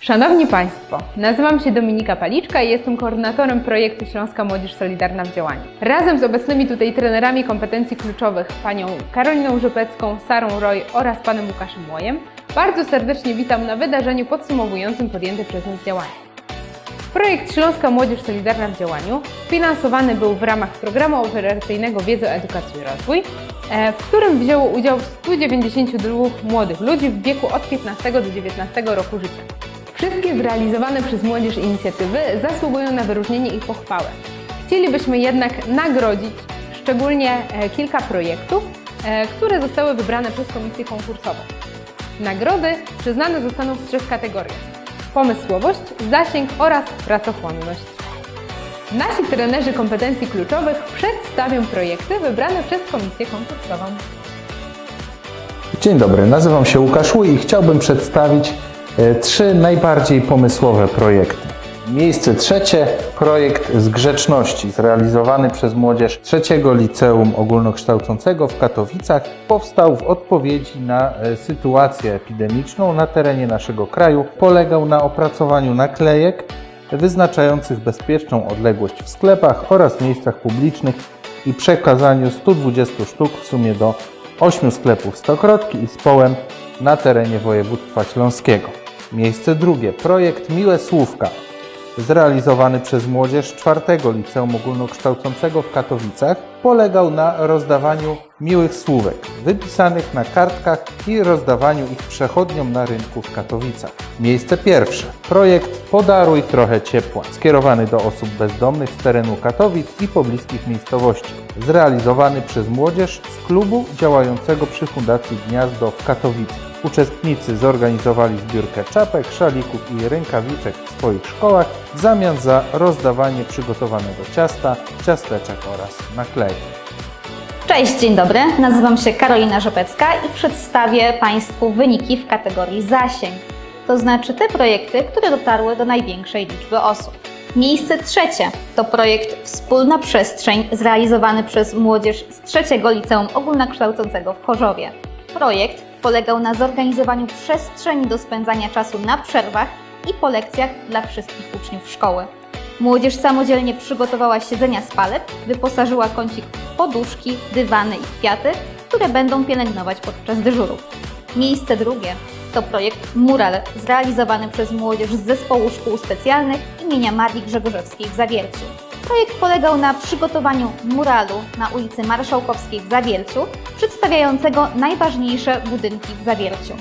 Szanowni Państwo, nazywam się Dominika Paliczka i jestem koordynatorem projektu Śląska Młodzież Solidarna w Działaniu. Razem z obecnymi tutaj trenerami kompetencji kluczowych, panią Karoliną Żupecką, Sarą Roy oraz panem Łukaszem Łojem, bardzo serdecznie witam na wydarzeniu podsumowującym podjęte przez nas działania. Projekt Śląska Młodzież Solidarna w Działaniu finansowany był w ramach programu operacyjnego Wiedza, Edukacja i Rozwój, e, w którym wzięło udział 192 młodych ludzi w wieku od 15 do 19 roku życia. Wszystkie zrealizowane przez młodzież inicjatywy zasługują na wyróżnienie i pochwałę. Chcielibyśmy jednak nagrodzić szczególnie e, kilka projektów, e, które zostały wybrane przez komisję konkursową. Nagrody przyznane zostaną w trzech kategoriach: pomysłowość, zasięg oraz pracochłonność. Nasi trenerzy kompetencji kluczowych przedstawią projekty wybrane przez komisję konkursową. Dzień dobry, nazywam się Łukasz Łuj i chciałbym przedstawić trzy najbardziej pomysłowe projekty. Miejsce trzecie, projekt z grzeczności, zrealizowany przez młodzież trzeciego liceum ogólnokształcącego w Katowicach, powstał w odpowiedzi na e, sytuację epidemiczną na terenie naszego kraju. Polegał na opracowaniu naklejek wyznaczających bezpieczną odległość w sklepach oraz miejscach publicznych i przekazaniu 120 sztuk w sumie do 8 sklepów Stokrotki i z połem na terenie województwa śląskiego. Miejsce drugie. Projekt Miłe Słówka, zrealizowany przez młodzież czwartego Liceum Ogólnokształcącego w Katowicach, polegał na rozdawaniu miłych słówek, wypisanych na kartkach i rozdawaniu ich przechodniom na rynku w Katowicach. Miejsce pierwsze. Projekt Podaruj trochę ciepła, skierowany do osób bezdomnych z terenu Katowic i pobliskich miejscowości, zrealizowany przez młodzież z klubu działającego przy Fundacji Gniazdo w Katowicach. Uczestnicy zorganizowali zbiórkę czapek, szalików i rękawiczek w swoich szkołach w zamian za rozdawanie przygotowanego ciasta, ciasteczek oraz naklejek. Cześć, dzień dobry. Nazywam się Karolina Żopecka i przedstawię Państwu wyniki w kategorii zasięg. To znaczy te projekty, które dotarły do największej liczby osób. Miejsce trzecie to projekt Wspólna Przestrzeń zrealizowany przez młodzież z trzeciego Liceum Ogólnokształcącego w Chorzowie. Projekt polegał na zorganizowaniu przestrzeni do spędzania czasu na przerwach i po lekcjach dla wszystkich uczniów szkoły. Młodzież samodzielnie przygotowała siedzenia z palet, wyposażyła kącik w poduszki, dywany i kwiaty, które będą pielęgnować podczas dyżurów. Miejsce drugie to projekt Mural, zrealizowany przez młodzież z Zespołu Szkół Specjalnych imienia Marii Grzegorzewskiej w Zawierciu. Projekt polegał na przygotowaniu muralu na ulicy Marszałkowskiej w Zawierciu, przedstawiającego najważniejsze budynki w Zawierciu.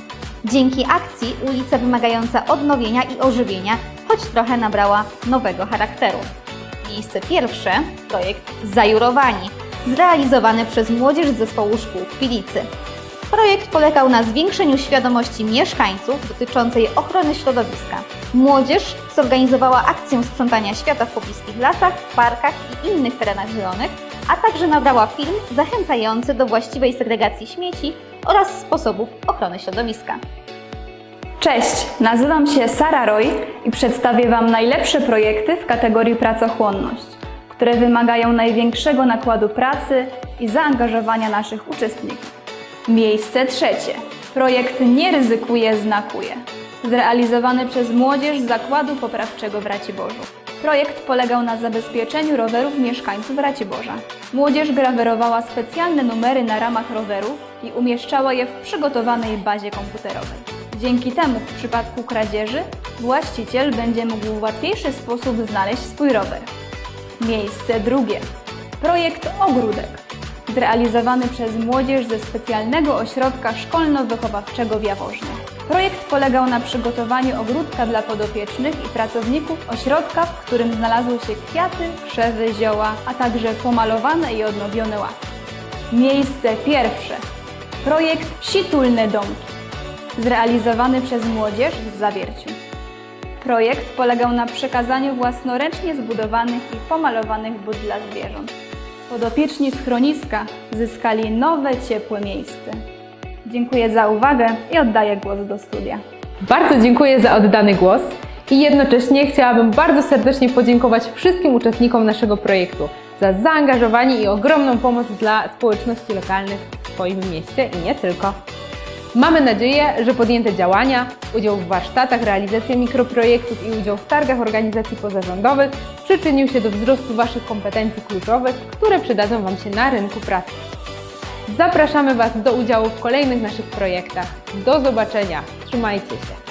Dzięki akcji ulica wymagająca odnowienia i ożywienia, choć trochę nabrała nowego charakteru. Miejsce pierwsze projekt Zajurowani, zrealizowany przez młodzież z zespołu szkół w Pilicy. Projekt polegał na zwiększeniu świadomości mieszkańców dotyczącej ochrony środowiska. Młodzież zorganizowała akcję sprzątania świata w pobliskich lasach, parkach i innych terenach zielonych, a także nabrała film zachęcający do właściwej segregacji śmieci oraz sposobów ochrony środowiska. Cześć, nazywam się Sara Roy i przedstawię Wam najlepsze projekty w kategorii pracochłonność, które wymagają największego nakładu pracy i zaangażowania naszych uczestników. Miejsce trzecie. Projekt Nie ryzykuje, znakuje. Zrealizowany przez młodzież Zakładu Poprawczego w Raciborzu. Projekt polegał na zabezpieczeniu rowerów mieszkańców Raciborza. Młodzież grawerowała specjalne numery na ramach rowerów i umieszczała je w przygotowanej bazie komputerowej. Dzięki temu w przypadku kradzieży właściciel będzie mógł w łatwiejszy sposób znaleźć swój rower. Miejsce drugie. Projekt Ogródek. Zrealizowany przez młodzież ze specjalnego ośrodka szkolno-wychowawczego w Jaworznie. Projekt polegał na przygotowaniu ogródka dla podopiecznych i pracowników ośrodka, w którym znalazły się kwiaty, krzewy, zioła, a także pomalowane i odnowione ławki. Miejsce pierwsze. Projekt Situlne Domki zrealizowany przez młodzież w Zawierciu. Projekt polegał na przekazaniu własnoręcznie zbudowanych i pomalowanych bud dla zwierząt. Podopieczni schroniska zyskali nowe, ciepłe miejsce. Dziękuję za uwagę i oddaję głos do studia. Bardzo dziękuję za oddany głos i jednocześnie chciałabym bardzo serdecznie podziękować wszystkim uczestnikom naszego projektu za zaangażowanie i ogromną pomoc dla społeczności lokalnych w swoim mieście i nie tylko. Mamy nadzieję, że podjęte działania, udział w warsztatach, realizacja mikroprojektów i udział w targach organizacji pozarządowych przyczynił się do wzrostu Waszych kompetencji kluczowych, które przydadzą Wam się na rynku pracy. Zapraszamy Was do udziału w kolejnych naszych projektach. Do zobaczenia. Trzymajcie się.